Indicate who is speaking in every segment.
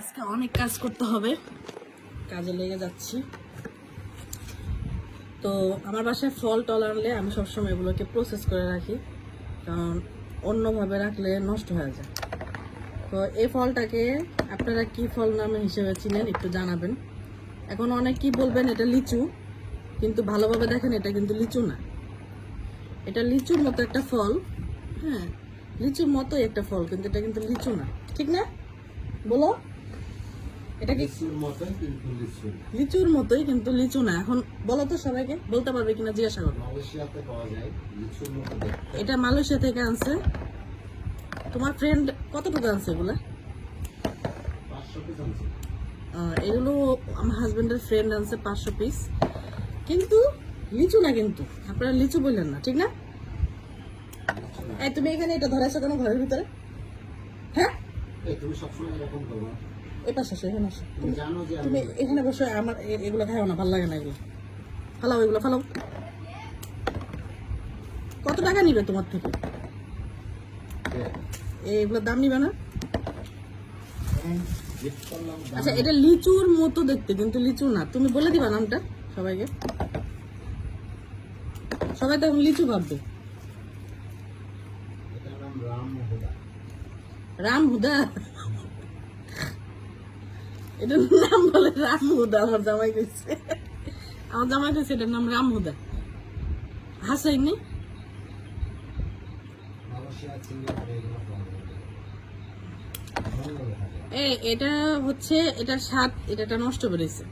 Speaker 1: আজকে অনেক কাজ করতে হবে। কাজে লেগে যাচ্ছি। তো আমার বাসায় ফল টল আনলে আমি সবসময় এগুলোকে প্রসেস করে রাখি। কারণ অন্যভাবে রাখলে নষ্ট হয়ে যায়। তো এই ফলটাকে আপনারা কি ফল নামে হিসেবে চিনেন একটু জানাবেন। এখন অনেক কি বলবেন এটা লিচু, কিন্তু ভালোভাবে দেখেন এটা কিন্তু লিচু না। এটা লিচুর মতো একটা ফল হ্যাঁ লিচুর মতোই একটা ফল, কিন্তু এটা কিন্তু লিচু না। ঠিক না? বলো? এটা কি?
Speaker 2: লিচুর মতোই কিন্তু লিচু।
Speaker 1: না। এখন বলো তো সবাইকে বলতে পারবে কিনা জিজ্ঞাসা করো এটা মালয়েশিয়া থেকে আনছে। তোমার ফ্রেন্ড কতটুকু আনছে এগুলা? এগুলো আমার হাজবেন্ডের ফ্রেন্ড আনছে পাঁচশো পিস কিন্তু লিচু না কিন্তু। আপনারা লিচু বললেন না ঠিক না? এই তুমি এখানে এটা ধরেছো কেন ঘরের ভিতরে? হ্যাঁ?
Speaker 2: এই তুমি সবসময় এরকম করো। না?
Speaker 1: এ পাশে আসো এখানে আসো
Speaker 2: তুমি
Speaker 1: এখানে বসে আমার এগুলো খাও না ভালো লাগে না এগুলো। ফালাও এগুলো ফালাও। কত টাকা নিবে তোমার থেকে? এগুলোর দাম নিবে না? আচ্ছা এটা লিচুর মতো দেখতে কিন্তু লিচু না। তুমি বলে দিবা নামটা সবাইকে। সবাই তো লিচু ভাববে।
Speaker 2: রাম হুদা
Speaker 1: রাম হুদা এটার নাম বলে রাম হুদা আমার জামাই কইছে। আমার জামাই কইছে এটার নাম রাম হুদা হাসাইনি? এ, এটা হচ্ছে, এটার স্বাদ এটা নষ্ট বেড়েছে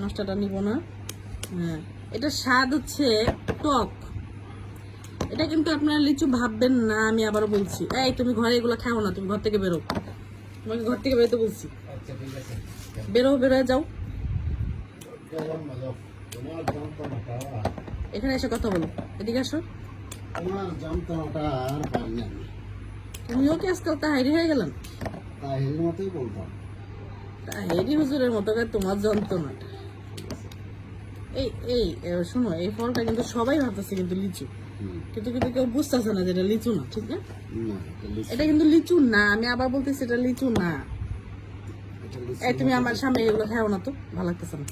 Speaker 1: নষ্টটা নিব না। হ্যাঁ এটার স্বাদ হচ্ছে টক। এটা কিন্তু আপনারা লিচু ভাববেন না, আমি আবার বলছি। এই, তুমি ঘরে এগুলো খাও না, তুমি ঘর থেকে বেরো। তোমাকে ঘর থেকে বেরোতে বলছি।
Speaker 2: আচ্ছা ঠিক আছে
Speaker 1: বেরো বেরোয় যাও। এখানে এসে কথা বলো। এদিকে আসো। তুমিও কি আজকাল তাহারি হয়ে গেলেন
Speaker 2: তাই মতোই বলতাম
Speaker 1: তাহেরি হুজুরের মতো করে তোমার যন্ত্রণাটা। এই এই শোনো এই ফলটা কিন্তু সবাই ভাবতেছে কিন্তু লিচু। কিন্তু কিন্তু কেউ বুঝতেছে না যে এটা লিচু না ঠিক না?
Speaker 2: এটা
Speaker 1: কিন্তু লিচু না আমি আবার বলতেছি এটা লিচু না। এই তুমি আমার সামনে এগুলো খাও না তো, ভালো লাগতেছে না।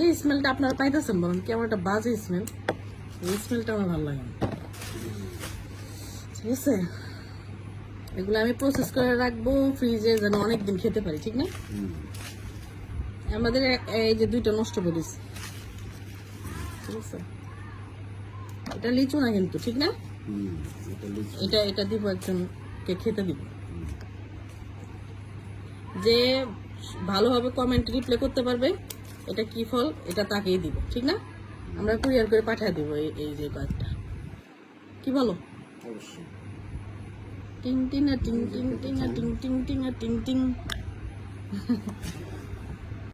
Speaker 1: এই স্মেলটা আপনারা পাইতেছেন বলেন, কি আমার একটা বাজে স্মেল এই স্মেলটা আমার ভালো লাগে না। ঠিক আছে? এগুলো আমি প্রসেস করে রাখব ফ্রিজে যেন অনেক দিন খেতে পারি, ঠিক না? আমাদের এই যে দুইটা নষ্ট করিস ঠিক আছে? এটা লিচু না কিন্তু, ঠিক না?
Speaker 2: এটা
Speaker 1: এটা এটা দিব একজনকে খেতে দিব। যে ভালোভাবে কমেন্ট রিপ্লে করতে পারবে। এটা কি ফল? এটা তাকেই দিব ঠিক না? আমরা কুরিয়ার করে পাঠিয়ে দেবো এই এই যে কয়েকটা কি বলো?
Speaker 2: অবশ্যই।
Speaker 1: টিং টিং টিং টিং টিং টিং টিং টিং টিং টিং।